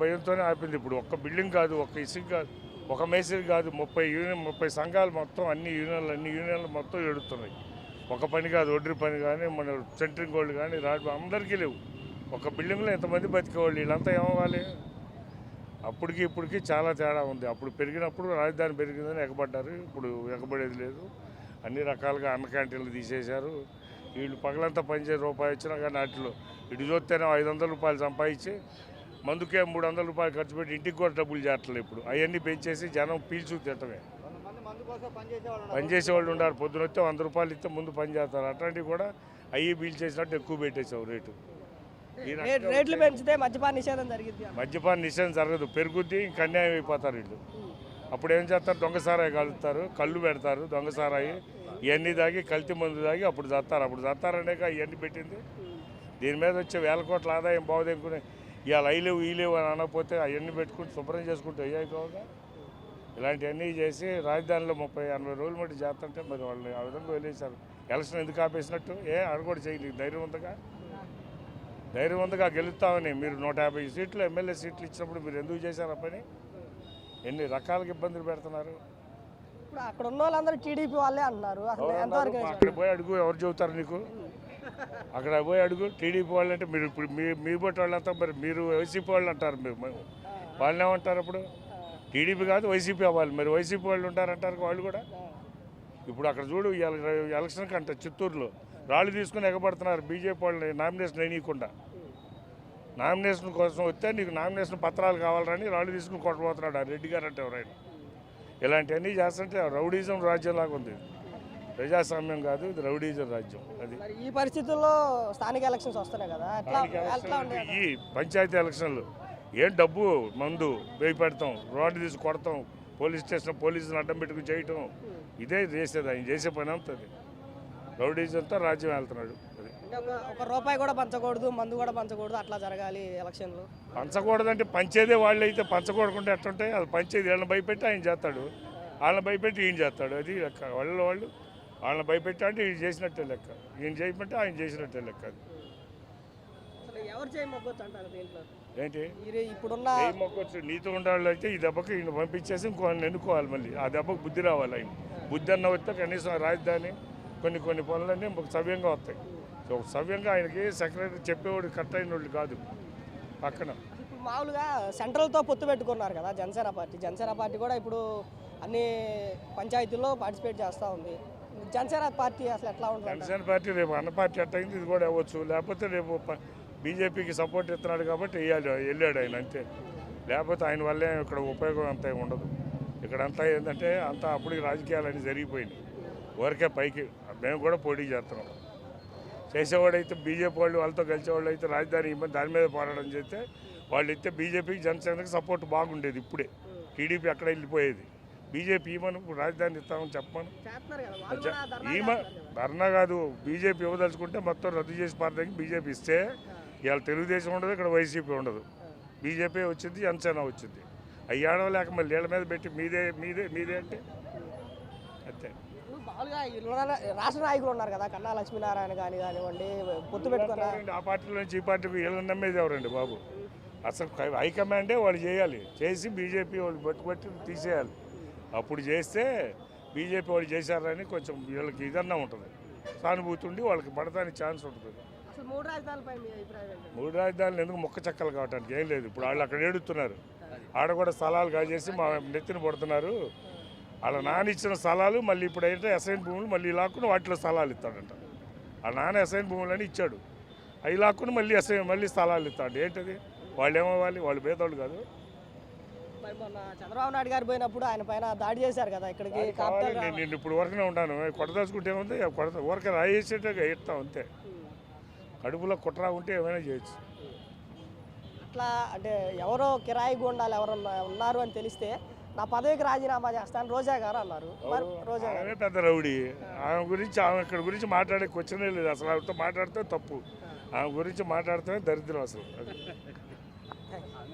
భయంతోనే ఆపింది. ఇప్పుడు ఒక్క బిల్డింగ్ కాదు ఒక్క ఇసుక కాదు ఒక మేసరి కాదు ముప్పై యూనియన్ ముప్పై సంఘాలు మొత్తం అన్ని యూనియన్లు అన్ని యూనియన్లు మొత్తం ఎడుతున్నాయి ఒక పని కాదు ఒడ్రి పని కానీ మన సెంట్రింగ్ గోల్డ్ కానీ రాడు అందరికీ లేవు. ఒక బిల్డింగ్లో ఎంతమంది బతికేవాళ్ళు? వీళ్ళంతా ఏమవ్వాలి? అప్పటికి ఇప్పటికి చాలా తేడా ఉంది. అప్పుడు పెరిగినప్పుడు రాజధాని పెరిగిందని ఎగబడ్డారు. ఇప్పుడు ఎగబడేది లేదు. అన్ని రకాలుగా అన్న క్యాంటీన్లు తీసేశారు. వీళ్ళు పగలంతా పనిచేసే రూపాయి వచ్చినా కానీ వాటిలో ఇటు చూస్తేనే ఐదు వందల రూపాయలు సంపాదించి మందుకే మూడు వందల రూపాయలు ఖర్చు పెట్టి ఇంటికి కూడా డబ్బులు చేస్తలేదు ఇప్పుడు. అవన్నీ పెంచేసి జనం పీల్చు కోసం పనిచేసే వాళ్ళు పని చేసే వాళ్ళు ఉన్నారు. పొద్దున వస్తే వంద రూపాయలు ఇస్తే ముందు పని చేస్తారు. అట్లాంటివి కూడా అయ్యి బీల్ చేసినట్టు ఎక్కువ పెట్టేసావు రేటు. రేట్లు పెంచితే మద్యపాన నిషేధం జరిగింది మద్యపాన నిషేధం జరగదు. పెరుగుద్ది ఇంక అన్యాయం అయిపోతారు వీళ్ళు. అప్పుడు ఏం చేస్తారు? దొంగ సారాయి కలుపుతారు కళ్ళు పెడతారు దొంగ సారాయి. ఇవన్నీ తాగి కల్తీ మందు తాగి అప్పుడు చస్తారు అప్పుడు చస్తారనే ఇవన్నీ పెట్టింది. దీని మీద వచ్చే వేల కోట్ల ఆదాయం బాగుదనుకుని ఇవాళ అయి లేవు ఈ లేవు అని అనకపోతే అవన్నీ పెట్టుకుని శుభ్రం చేసుకుంటూ అయ్యాయి కావుగా ఇలాంటివన్నీ చేసి రాజధానిలో ముప్పై ఎనభై రోజులు మట్టి చేస్తుంటే మరి వాళ్ళు ఆ విధంగా వదిలేశారు. ఎలక్షన్ ఎందుకు ఆపేసినట్టు? ఏ అడగొడు చేయి నీకు ధైర్యం ఉందిగా ధైర్యవంతంగా గెలుస్తామని. మీరు నూట యాభై సీట్లు ఎమ్మెల్యే సీట్లు ఇచ్చినప్పుడు మీరు ఎందుకు చేశారు ఆ పని? ఎన్ని రకాలుగా ఇబ్బందులు పెడుతున్నారు? అక్కడ ఉన్న వాళ్ళందరూ టీడీపీ వాళ్ళే అంటున్నారు? అక్కడ పోయి అడుగు ఎవరు చెబుతారు నీకు? అక్కడ పోయి అడుగు టీడీపీ వాళ్ళు అంటే మీరు ఇప్పుడు మీ మీ బట్టి వాళ్ళంతా మరి మీరు వైసీపీ వాళ్ళు అంటారు మీరు వాళ్ళు ఏమంటారు అప్పుడు? టీడీపీ కాదు వైసీపీ అవ్వాలి. మరి వైసీపీ వాళ్ళు ఉంటారంటారు వాళ్ళు కూడా? ఇప్పుడు అక్కడ చూడు ఎలక్షన్ కంటే చిత్తూరులో రాళ్ళు తీసుకుని ఎగబడుతున్నారు బీజేపీ వాళ్ళని నామినేషన్ వేయకుండా నామినేషన్ కోసం వస్తే నీకు నామినేషన్ పత్రాలు కావాలని రాళ్ళు తీసుకుని కొట్టబోతున్నాడు ఆ రెడ్డి గారు అంటే ఎవరైనా. ఇలాంటివన్నీ చేస్తుంటే రౌడీజం రాజ్యంలాగా ఉంది ప్రజాస్వామ్యం కాదు ఇది రౌడీజం రాజ్యం. అది ఈ పరిస్థితుల్లో స్థానిక ఎలక్షన్స్ వస్తున్నాయి కదా ఈ పంచాయతీ ఎలక్షన్లు. ఏం డబ్బు మందు వేయి పెడతాం రోడ్డు తీసి కొడతాం పోలీస్ స్టేషన్ పోలీసులు అడ్డం పెట్టుకుని చేయటం. ఇదే చేసేది ఆయన చేసే పని అవుతుంది రౌడీజంతో రాజ్యం వెళ్తున్నాడు. ఒక- రూపాయి కూడా పంచకూడదు మందు కూడా పంచకూడదు అట్లా జరగాలి ఎలక్షన్లు. పంచకూడదంటే పంచేదే వాళ్ళు అయితే పంచకూడకుండా ఎట్టుంటాయి? అది పంచేది వీళ్ళని భయపెట్టి ఆయన చేస్తాడు. వాళ్ళని భయపెట్టి ఈయన చేస్తాడు. అది వాళ్ళ వాళ్ళు వాళ్ళని భయపెట్టి అంటే ఈయన చేసినట్టే లెక్క. ఈయన చేయమంటే ఆయన చేసినట్టే లెక్క అది. ఏంటి? ఇప్పుడున్న మొక్కొచ్చు నీతో ఉండాలి అయితే ఈ దెబ్బకి ఈయన పంపించేసి ఇంకోళ్ళని ఎన్నుకోవాలి మళ్ళీ. ఆ దెబ్బకు బుద్ధి రావాలి ఆయన బుద్ధి అన్న వస్తే కనీసం రాజధాని కొన్ని కొన్ని పనులన్నీ మాకు సవ్యంగా వస్తాయి. సో సవ్యంగా ఆయనకి సెక్రటరీ చెప్పేవాడు కరెక్ట్ అయిన వాళ్ళు కాదు. పక్కన. మామూలుగా సెంట్రల్తో పొత్తు పెట్టుకున్నారు కదా జనసేన పార్టీ. జనసేన పార్టీ కూడా ఇప్పుడు అన్ని పంచాయతీల్లో పార్టిసిపేట్ చేస్తూ ఉంది. జనసేన పార్టీ అసలు ఎట్లా ఉంటుంది జనసేన పార్టీ రేపు అన్న పార్టీ అట్టయింది ఇది కూడా అవ్వచ్చు. లేకపోతే రేపు బీజేపీకి సపోర్ట్ ఇస్తున్నాడు కాబట్టి వేయాలి వెళ్ళాడు ఆయన అంతే. లేకపోతే ఆయన వల్లే ఇక్కడ ఉపయోగం అంత ఉండదు. ఇక్కడ అంతా ఏంటంటే అంతా అప్పటికి రాజకీయాలన్నీ జరిగిపోయినాయి. ఊరికే పైకి మేము కూడా పోటీ చేస్తున్నాం. చేసేవాడైతే బీజేపీ వాళ్ళు వాళ్ళతో కలిసేవాళ్ళు అయితే రాజధాని ఇబ్బంది దాని మీద పోరాటం చేస్తే వాళ్ళు ఇస్తే బీజేపీకి జనసేనకి సపోర్ట్ బాగుండేది ఇప్పుడే. టీడీపీ అక్కడ వెళ్ళిపోయేది. బీజేపీ ఈమను రాజధాని ఇస్తామని ధర్నా ఈమ. ధర్నా కాదు బీజేపీ ఇవ్వదలుచుకుంటే మొత్తం రద్దు చేసి పార్టీకి బీజేపీ ఇస్తే ఇవాళ తెలుగుదేశం ఉండదు ఇక్కడ వైసీపీ ఉండదు. బీజేపీ వచ్చింది జనసేన వచ్చింది. అవి ఏడవలేక మళ్ళీ నీళ్ళ మీద పెట్టి మీదే మీదే మీదే అంటే అంతే. రాష్ట్ర నాయకులు ఉన్నారు కదా కన్నా లక్ష్మీనారాయణ కానీ కానివ్వండి పొత్తు? ఆ పార్టీలో నుంచి ఈ పార్టీకి వీళ్ళని నమ్మేది ఎవరండి బాబు? అసలు హైకమాండే వాళ్ళు చేయాలి. చేసి బీజేపీ వాళ్ళు పట్టుబట్టి తీసేయాలి. అప్పుడు చేస్తే బీజేపీ వాళ్ళు చేశారని కొంచెం వీళ్ళకి ఇదన్నా ఉంటుంది. సానుభూతి ఉండి వాళ్ళకి పడటానికి ఛాన్స్ ఉంటుంది. మూడు రాజధానులు ఎందుకు మొక్క చెక్కలు కావటానికి ఏం లేదు. ఇప్పుడు వాళ్ళు అక్కడ ఏడుతున్నారు. ఆడ కూడా స్థలాలు కాజేసి మా నెత్తిన పడుతున్నారు. వాళ్ళ నాన్న ఇచ్చిన స్థలాలు మళ్ళీ ఇప్పుడు ఏంటంటే అసైన్ భూములు మళ్ళీ లాక్కుని వాటిలో స్థలాలు ఇస్తాడంట. వాళ్ళ నాన్న అసైన్ భూములని ఇచ్చాడు. అవి లాక్కుని మళ్ళీ అసైన్ మళ్ళీ స్థలాలు ఇస్తాడు. ఏంటది? వాళ్ళు ఏమవ్వాలి వాళ్ళు పేదోళ్ళు కాదు. మరి మొన్న చంద్రబాబు నాయుడు గారు పోయినప్పుడు ఆయన పైన దాడి చేశారు కదా ఇక్కడికి కావాలి, నేను నేను ఇప్పుడు ఊరకనే ఉంటాను కొడదాచుకుంటే ఏముంది? కొడత ఊరక రాయేసేట్టుగా ఇస్తాం అంతే. కడుపులో కుట్రా ఉంటే ఏమైనా చేయొచ్చు. అట్లా అంటే ఎవరో కిరాయి గుండాలు ఎవరు ఉన్నారు అని తెలిస్తే నా పదవికి రాజీనామా చేస్తాను రోజా గారు అన్నారు. మరి రోజా గారు. ఆమె పెద్ద రౌడీ. ఆమె గురించి ఆమె ఇక్కడ గురించి మాట్లాడే క్వశ్చనే లేదు. అసలు ఆవిడతో మాట్లాడితే తప్పు. ఆమె గురించి మాట్లాడితే దరిద్రం అసలు. అది.